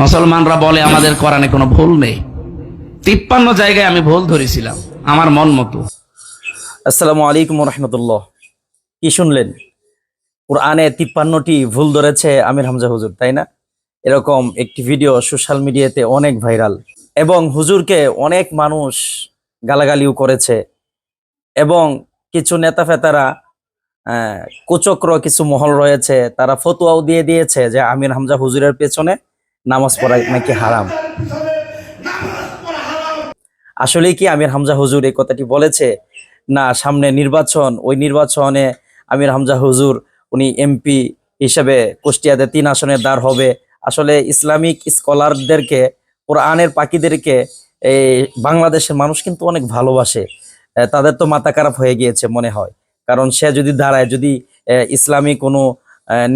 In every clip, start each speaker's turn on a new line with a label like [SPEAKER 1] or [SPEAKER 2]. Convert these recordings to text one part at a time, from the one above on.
[SPEAKER 1] মুসলমানরা বলে, আমাদের কোরআনে কোনো ভুল নেই। তিপ্পান্ন জায়গায় আমি ভুল ধরেছিলাম, আমার মন মতো।
[SPEAKER 2] আসসালামু আলাইকুম রহমতুল্লাহ কি শুনলেন? কোরআনে তিপ্পান্নটি ভুল ধরেছে আমির হামজা হুজুর, তাই না? এরকম একটি ভিডিও সোশ্যাল মিডিয়াতে অনেক ভাইরাল এবং হুজুরকে অনেক মানুষ গালাগালিও করেছে এবং কিছু নেতা ফেতারা কুচক্র, কিছু মহল রয়েছে, তারা ফতুয়াও দিয়ে দিয়েছে যে আমির হামজা হুজুরের পেছনে নামাজ পড়া নাকি হারাম? আসলেই কি আমির হামজা হুজুর এই কথাটি বলেছে? না, সামনে নির্বাচন, ওই নির্বাচনে আমির হামজা হুজুর উনি এমপি হিসেবে কুষ্টিয়াতে তিন আসনের দ্বার হবে। আসলে ইসলামিক স্কলারদেরকে, কোরআনের পাখিদেরকে এই বাংলাদেশের মানুষ কিন্তু অনেক ভালোবাসে। তাদের তো মাথা খারাপ হয়ে গিয়েছে মনে হয়। কারণ সে যদি দাঁড়ায়, যদি ইসলামী কোনো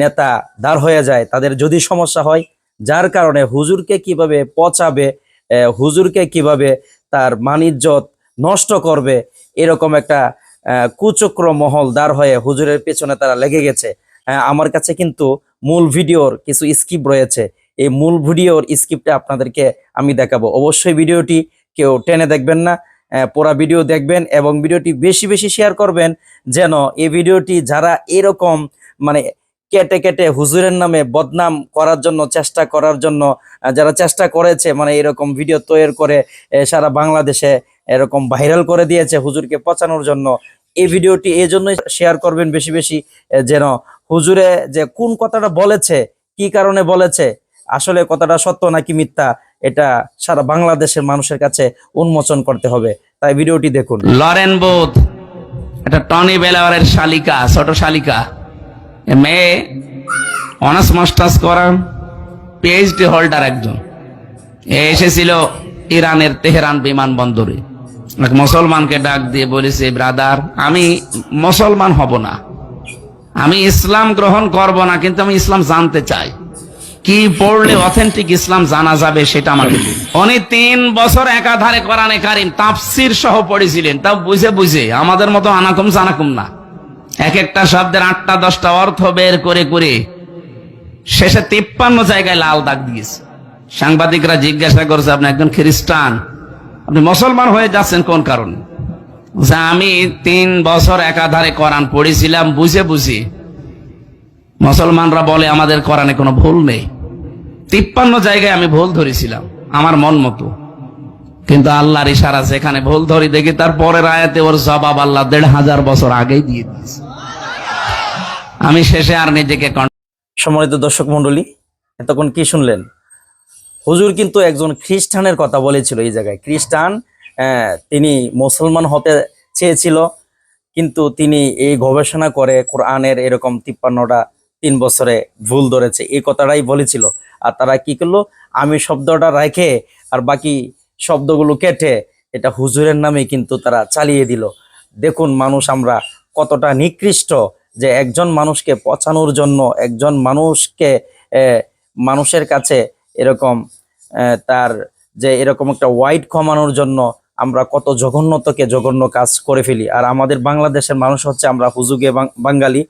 [SPEAKER 2] নেতা দাঁড় হয়ে যায়, তাদের যদি সমস্যা হয় যার কারণে হুজুরকে কীভাবে পচাবে হুজুরকে কীভাবে তার মানিজ্যত নষ্ট করবে, এরকম একটা কুচক্র মহল দাঁড় হয়ে হুজুরের পেছনে তারা লেগে গেছে। আমার কাছে কিন্তু মূল ভিডিওর কিছু স্কিপ রয়েছে। এই মূল ভিডিওর স্কিপটা আপনাদেরকে আমি দেখাবো। অবশ্যই ভিডিওটি কেউ টেনে দেখবেন না পুরা ভিডিও দেখবেন এবং ভিডিওটি বেশি বেশি শেয়ার করবেন যেন এই ভিডিওটি যারা এরকম মানে কেটে কেটে হুজুরের নামে বদনাম করার জন্য, চেষ্টা করার জন্য যারা চেষ্টা করেছে মানে এরকম ভিডিও তৈরি করে সারা বাংলাদেশে এরকম ভাইরাল করে দিয়েছে হুজুরকে পচানোর জন্য। এই ভিডিওটি এই জন্যই শেয়ার করবেন বেশি বেশি যেন হুজুরে যে কোন কথাটা বলেছে, কি কারণে বলেছে, আসলে কথাটা সত্য নাকি মিথ্যা, এটা সারা বাংলাদেশের মানুষের কাছে উন্মোচন করতে হবে। তাই ভিডিওটি দেখুন।
[SPEAKER 1] লরেন বোধ, এটা টনি বেলাওয়ারের শালিকা, ছোট শালিকা। মেয়ে অনার্স মাস্টার্স করার পিএইচডি হোল্ডার একজন। এ এসেছিল ইরানের তেহরান বিমানবন্দরে। এক মুসলমানকে ডাক দিয়ে বলেছে, ব্রাদার, আমি মুসলমান হব না। আমি ইসলাম গ্রহণ করব না, কিন্তু আমি ইসলাম জানতে চাই। কি পড়লে অথেন্টিক ইসলাম জানা যাবে সেটা আমাকে উনি তিন বছর একাধারে কোরআনে কারিম, তাফসির সহ পড়েছিলেন। তাও বুঝে বুঝে, আমাদের মতো আনাকুম জানাকুম না। এক একটা শব্দের আটটা, দশটা অর্থ বের করে করে শেষে তিপ্পান্ন জায়গায় লাল দাগ দিয়েছে। সাংবাদিকরা জিজ্ঞাসা করছে, আপনি একজন খ্রিস্টান, আপনি মুসলমান হয়ে যাচ্ছেন কোন কারণে? আমি তিন বছর একাধারে কোরআন পড়েছিলাম, বুঝে বুঝে। মুসলমানরা বলে, আমাদের কোরআনে কোনো ভুল নেই। তিপ্পান্ন জায়গায় আমি ভুল ধরেছিলাম, আমার মন মতো। কিন্তু আল্লাহর ইশারা সেখানে ভুল ধরি, দেখি তার পরের আয়াতে ওর জবাব আল্লাহ দেড় হাজার বছর আগেই দিয়ে দিয়েছে। আমি শেষে আর নিজেকে
[SPEAKER 2] সম্মানিত দর্শক মন্ডলী এতক্ষণ কি শুনলেন? হুজুর কিন্তু একজন খ্রিস্টানের কথা বলেছিল এই জায়গায়। খ্রিস্টান তিনি মুসলমান হতে চেয়েছিল, কিন্তু তিনি এই গবেষণা করে কোরআনের এরকম তিপ্পান্নটা তিন বছরে ভুল ধরেছে। এই কথাটাই বলেছিল। আর তারা কি করল? আমি শব্দটা রেখে আর বাকি শব্দগুলো কেটে এটা হুজুরের নামে কিন্তু তারা চালিয়ে দিল। দেখুন মানুষ আমরা কতটা নিকৃষ্ট যে একজন মানুষকে পচানোর জন্য একজন মানুষকে মানুষের কাছে এরকম তার যে এরকম একটা ওয়াইড কমানোর জন্য আমরা কত জঘন্যতকে জঘন্য কাজ করে ফেলি। আর আমাদের বাংলাদেশের মানুষ হচ্ছে আমরা হুজুগে বাঙালি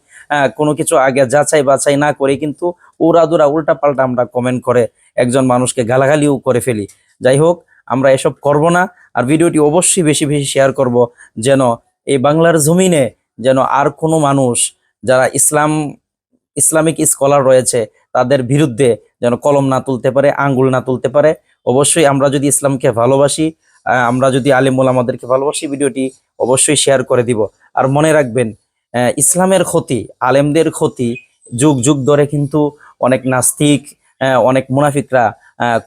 [SPEAKER 2] কোনো কিছু আগে যাচাই বাছাই না করে কিন্তু উড়াদুরা উল্টা পাল্টা আমরা কমেন্ট করে একজন মানুষকে গালাগালিও করে ফেলি। যাই হোক, আমরা এসব করব না। আর ভিডিওটি অবশ্যই বেশি বেশি শেয়ার করব যেন এই বাংলার জমিনে যেন আর কোনো মানুষ যারা ইসলাম, ইসলামিক স্কলার রয়েছে, তাদের বিরুদ্ধে যেন কলম না তুলতে পারে, আঙ্গুল না তুলতে পারে। অবশ্যই আমরা যদি ইসলামকে ভালোবাসি আমরা যদি আলিমুল আমাদেরকে ভালোবাসি, ভিডিওটি অবশ্যই শেয়ার করে দিব। আর মনে রাখবেন ইসলামের ক্ষতি, আলেমদের ক্ষতি যুগ যুগ ধরে কিন্তু অনেক নাস্তিক অনেক মুনাফিকরা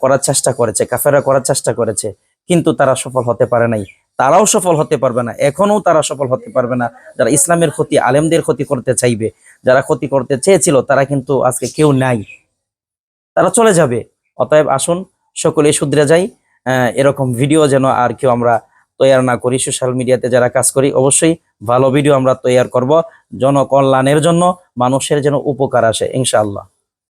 [SPEAKER 2] করার চেষ্টা করেছে কাফেরা করার চেষ্টা করেছে, কিন্তু তারা সফল হতে পারে নাই। তারাও সফল হতে পারবে না, এখনও তারা সফল হতে পারবে না। যারা ইসলামের ক্ষতি, আলেমদের ক্ষতি করতে চাইবে, যারা ক্ষতি করতে চেয়েছিল, তারা কিন্তু আজকে কেউ নাই। তারা চলে যাবে। অতএব আসুন, সকলে শুধরে যাই। এরকম ভিডিও যেন আর কেউ আমরা তৈয়ার না করি। সোশ্যাল মিডিয়াতে যারা কাজ করি, অবশ্যই ভালো ভিডিও আমরা তৈয়ার করব। জনকল্যাণের জন্য, মানুষের যেন উপকার আসে, ইনশাআল্লাহ।